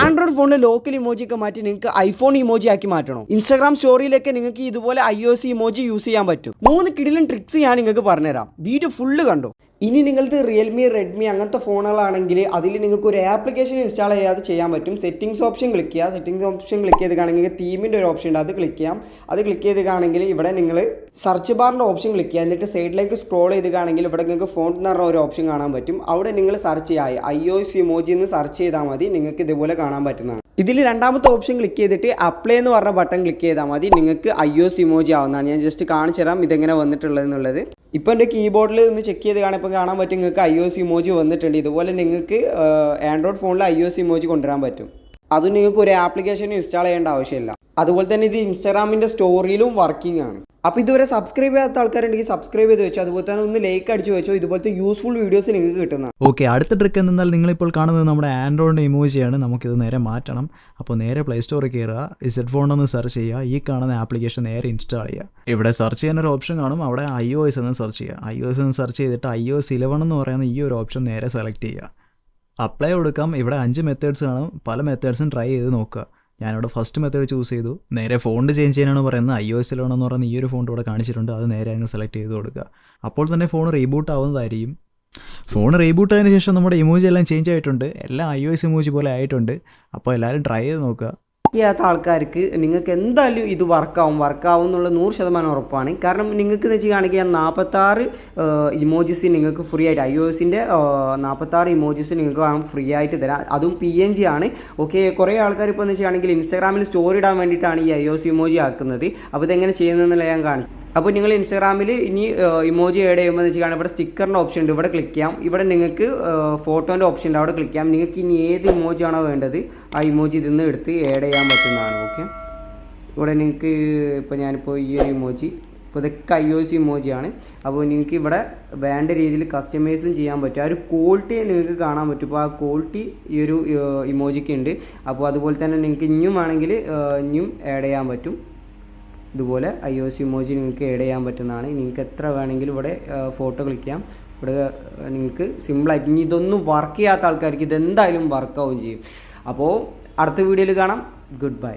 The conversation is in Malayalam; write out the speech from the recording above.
ആൻഡ്രോയിഡ് ഫോണിൽ ലോക്കൽ ഇമോജി ഒക്കെ മാറ്റി നിങ്ങൾക്ക് ഐഫോൺ ഇമോജി ആക്കി മാറ്റണം. ഇൻസ്റ്റാഗ്രാം സ്റ്റോറിയിലൊക്കെ നിങ്ങൾക്ക് ഇതുപോലെ I O C emoji use ചെയ്യാൻ പറ്റും. മൂന്ന് കിടിലും ട്രിക്സ് ഞാൻ നിങ്ങൾക്ക് പറഞ്ഞുതരാം. വീഡിയോ ഫുള്ള് കണ്ടു? ഇനി നിങ്ങൾക്ക് റിയൽമി റെഡ്മി അങ്ങനത്തെ ഫോണുകളാണെങ്കിൽ അതിൽ നിങ്ങൾക്ക് ഒരു ആപ്ലിക്കേഷൻ ഇൻസ്റ്റാൾ ചെയ്യാതെ ചെയ്യാൻ പറ്റും സെറ്റിംഗ്സ് ഓപ്ഷൻ ക്ലിക്ക് ചെയ്യുക സെറ്റിംഗ്സ് ഓപ്ഷൻ ക്ലിക്ക് ചെയ്ത് കാണുമെങ്കിൽ തീമിന്റെ ഒരു ഓപ്ഷൻ ഉണ്ട് അത് ക്ലിക്ക് ചെയ്യാം അത് ക്ലിക്ക് ചെയ്ത് കാണുമെങ്കിൽ ഇവിടെ നിങ്ങൾ സെർച്ച് ബാറിന്റെ ഓപ്ഷൻ ക്ലിക്ക് ചെയ്യുക എന്നിട്ട് സൈഡിലേക്ക് സ്ക്രോൾ ചെയ്ത് കാണുമെങ്കിൽ ഇവിടെ നിങ്ങൾക്ക് ഫോൺ എന്ന് പറഞ്ഞ ഒരു ഓപ്ഷൻ കാണാൻ പറ്റും അവിടെ നിങ്ങൾ സെർച്ച് ചെയ്യുക ഐ ഒ എസ് ഇമോജി എന്ന് സെർച്ച് ചെയ്താൽ മതി നിങ്ങൾക്ക് ഇതുപോലെ കാണാൻ പറ്റുന്നതാണ് ഇതിൽ രണ്ടാമത്തെ ഓപ്ഷൻ ക്ലിക്ക് ചെയ്തിട്ട് അപ്ലൈ എന്ന് പറഞ്ഞ ബട്ടൺ ക്ലിക്ക് ചെയ്താൽ മതി. നിങ്ങൾക്ക് ഐ ഒ എസ് ഇമോജി ആവുന്നതാണ്. ഞാൻ ജസ്റ്റ് കാണിച്ചു തരാം ഇതെങ്ങനെ വന്നിട്ടുള്ളത് എന്നുള്ളത്. ഇപ്പോൾ എന്റെ കീബോർഡിൽ ഒന്ന് ചെക്ക് ചെയ്ത് കാണാൻ ഇപ്പോൾ കാണാൻ പറ്റും നിങ്ങൾക്ക് ഐ ഒ സി ഇമോജി വന്നിട്ടുണ്ട്. ഇതുപോലെ നിങ്ങൾക്ക് ആൻഡ്രോയിഡ് ഫോണിൽ ഐ ഒ സി ഇമോജി കൊണ്ടുവരാൻ പറ്റും. അതും നിങ്ങൾക്ക് ഒരു ആപ്ലിക്കേഷൻ ഇൻസ്റ്റാൾ ചെയ്യേണ്ട ആവശ്യമില്ല. അതുപോലെ തന്നെ ഇത് ഇൻസ്റ്റാഗ്രാമിന്റെ സ്റ്റോറിയിലും വർക്കിംഗ് ആണ്. അപ്പോൾ ഇതുവരെ സബ്സ്ക്രൈബ് ചെയ്യാത്ത ആൾക്കാരുണ്ടെങ്കിൽ സബ്സ്ക്രൈബ് ചെയ്ത് വെച്ചോ. അതുപോലെ തന്നെ ഒന്ന് ലൈക്ക് അടിച്ച് വെച്ചോ. ഇതുപോലത്തെ യൂസ്ഫുൾ വീഡിയോസ് നിങ്ങൾക്ക് കിട്ടുന്ന ഓക്കെ അടുത്ത ട്രിക്ക് എന്നാൽ നിങ്ങളിപ്പോൾ കാണുന്നത് നമ്മുടെ ആൻഡ്രോയിഡ് ഇമോജിയാണ് നമുക്കിത് നേരെ മാറ്റണം. അപ്പോൾ നേരെ പ്ലേ സ്റ്റോറിൽ കയറുക ഇസെഡ് ഫോൺ ഒന്ന് സെർച്ച് ചെയ്യുക. ഈ കാണുന്ന ആപ്ലിക്കേഷൻ നേരെ ഇൻസ്റ്റാൾ ചെയ്യുക. ഇവിടെ സെർച്ച് ചെയ്യുന്ന ഒരു ഓപ്ഷൻ കാണും. അവിടെ ഐ ഒ എസ് എന്ന് സെർച്ച് ചെയ്യുക. ഐ ഒ എസ് എന്ന് സെർച്ച് ചെയ്തിട്ട് ഐ ഒ എസ് ഇലവൺ എന്ന് പറയുന്ന ഈ ഒരു ഓപ്ഷൻ നേരെ സെലക്ട് ചെയ്യുക. അപ്ലൈ കൊടുക്കാം. ഇവിടെ അഞ്ച് മെത്തേഡ്സ് കാണും. പല മെത്തേഡ്സും ട്രൈ ചെയ്ത് നോക്കുക. ഞാനിവിടെ ഫസ്റ്റ് മെത്തേഡ് ചൂസ് ചെയ്തു. നേരെ ഫോണ്ട് ചേഞ്ച് ചെയ്യാനാണ് പറയുന്നത്. ഐ ഒ എന്ന് പറയുന്ന ഈ ഒരു ഫോണ്ട് ഇവിടെ കാണിച്ചിട്ടുണ്ട്. അത് നേരെ അങ്ങ് സെലക്ട് ചെയ്ത് കൊടുക്കുക. അപ്പോൾ തന്നെ ഫോൺ റീബൂട്ട് ആവുന്നതായിരിക്കും. ഫോൺ റീബൂട്ട് ആയതിനു ശേഷം നമ്മുടെ ഇമോജി എല്ലാം ചേഞ്ച് ആയിട്ടുണ്ട്. എല്ലാം ഐ ഒ എസ് ഇമോജി പോലെ ആയിട്ടുണ്ട്. അപ്പോൾ എല്ലാവരും ട്രൈ ചെയ്ത് നോക്കുക. ചെയ്യാത്ത ആൾക്കാർക്ക് നിങ്ങൾക്ക് എന്തായാലും ഇത് വർക്കാവും വർക്കാവും എന്നുള്ള നൂറ് ശതമാനം ഉറപ്പാണ്. കാരണം നിങ്ങൾക്ക് എന്ന് വെച്ചാണെങ്കിൽ ഞാൻ നാൽപ്പത്താറ് ഇമോജിസ് നിങ്ങൾക്ക് ഫ്രീ ആയിട്ട് ഐ ഒ എസിന്റെ നാൽപ്പത്താറ് ഇമോജിസ് നിങ്ങൾക്ക് ഫ്രീ ആയിട്ട് തരാം അതും പി എൻ ജി ആണ്. ഓക്കെ കുറേ ആൾക്കാർ ഇപ്പോൾ എന്ന് വെച്ചാണെങ്കിൽ ഇൻസ്റ്റാഗ്രാമിൽ സ്റ്റോറി ഇടാൻ വേണ്ടിയിട്ടാണ് ഈ ഐ ഒ എസ് ഇമോജി ആക്കുന്നത്. അപ്പോൾ ഇതെങ്ങനെ ചെയ്യുന്നതെന്നുള്ള ഞാൻ കാണിച്ചു അപ്പോൾ നിങ്ങൾ ഇൻസ്റ്റാഗ്രാമിൽ ഇനി ഇമോജി ആഡ് ചെയ്യുമ്പോൾ വെച്ച് കാണാം ഇവിടെ സ്റ്റിക്കറിന്റെ ഓപ്ഷൻ ഉണ്ട്. ഇവിടെ ക്ലിക്ക് ചെയ്യാം. ഇവിടെ നിങ്ങൾക്ക് ഫോട്ടോന്റെ ഓപ്ഷൻ ഉണ്ട്. അവിടെ ക്ലിക്ക് ചെയ്യാം. നിങ്ങൾക്ക് ഇനി ഏത് ഇമോജി ആണോ വേണ്ടത് ആ ഇമോജി ഇതിൽ നിന്ന് എടുത്ത് ആഡ് ചെയ്യാൻ പറ്റുന്നതാണ്. ഓക്കെ ഇവിടെ നിങ്ങൾക്ക് ഇപ്പോൾ ഞാനിപ്പോൾ ഈ ഒരു ഇമോജി ഇപ്പോൾ ഇതൊക്കെ ഐ ഒ സി ഇമോജിയാണ് അപ്പോൾ നിങ്ങൾക്ക് ഇവിടെ വേണ്ട രീതിയിൽ കസ്റ്റമൈസും ചെയ്യാൻ പറ്റും. ആ ഒരു ക്വാളിറ്റി നിങ്ങൾക്ക് കാണാൻ പറ്റും. അപ്പോൾ ആ ക്വാളിറ്റി ഈ ഒരു ഇമോജിക്ക് ഉണ്ട്. അപ്പോൾ അതുപോലെ തന്നെ നിങ്ങൾക്ക് ഇനിയും വേണമെങ്കിൽ ഇനിയും ആഡ് ചെയ്യാൻ പറ്റും. ഇതുപോലെ ഐ ഒ സി ഇമോജി നിങ്ങൾക്ക് ആഡ് ചെയ്യാൻ പറ്റുന്നതാണ്. നിങ്ങൾക്ക് എത്ര വേണമെങ്കിലും ഇവിടെ ഫോട്ടോ ക്ലിക്ക് ചെയ്യാം. ഇവിടെ നിങ്ങൾക്ക് സിമ്പിളായിട്ട് ഇനി ഇതൊന്നും വർക്ക് ചെയ്യാത്ത ആൾക്കാർക്ക് ഇതെന്തായാലും വർക്കാവും ചെയ്യും. അപ്പോൾ അടുത്ത വീഡിയോയിൽ കാണാം. Good bye